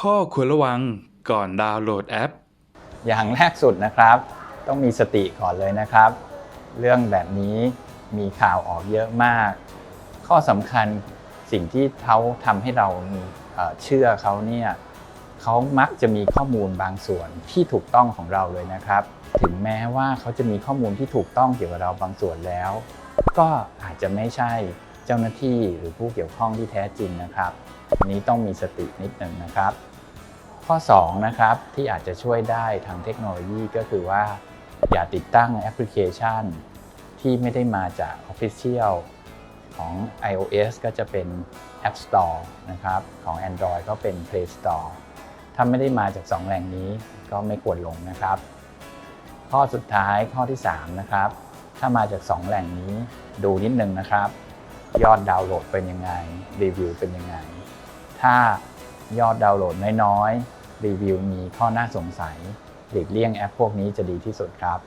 ข้อควรระวังก่อนดาวน์โหลดแอป อย่างแรกสุดนะครับ ต้องมีสติก่อนเลยนะครับ เรื่องแบบนี้มีข่าวออกเยอะมาก ข้อสำคัญสิ่งที่เขาทำให้เราเอ่อเชื่อเขาเนี่ยเขามักจะมีข้อมูลบางส่วนที่ถูกต้องของเราเลยนะครับ ถึงแม้ว่าเขาจะมีข้อมูลที่ถูกต้องเกี่ยวกับเราบางส่วนแล้ว ก็อาจจะไม่ใช่ เจ้าหน้าที่หรือผู้เกี่ยวข้องที่แท้จริงนะครับอันนี้ต้องมีสตินิดหนึ่งนะครับ ข้อ2นะครับที่อาจจะช่วยได้ทางเทคโนโลยีก็คือว่า อย่าติดตั้งแอปพลิเคชัน ที่ไม่ได้มาจาก Official ของ iOS ก็จะเป็น App Store นะครับของ Android ก็เป็น Play Store ถ้าไม่ได้มาจาก 2 แหล่งนี้ก็ไม่ควรลงนะครับ ข้อสุดท้ายข้อที่ 3 นะครับ ถ้ามาจาก 2 แหล่งนี้ดูนิดนึงนะครับ ยอดดาวน์โหลดเป็นยังไง รีวิวเป็นยังไง ถ้ายอดดาวน์โหลดน้อยๆ รีวิวมีข้อน่าสงสัย หลีกเลี่ยงแอปพวกนี้จะดีที่สุดครับ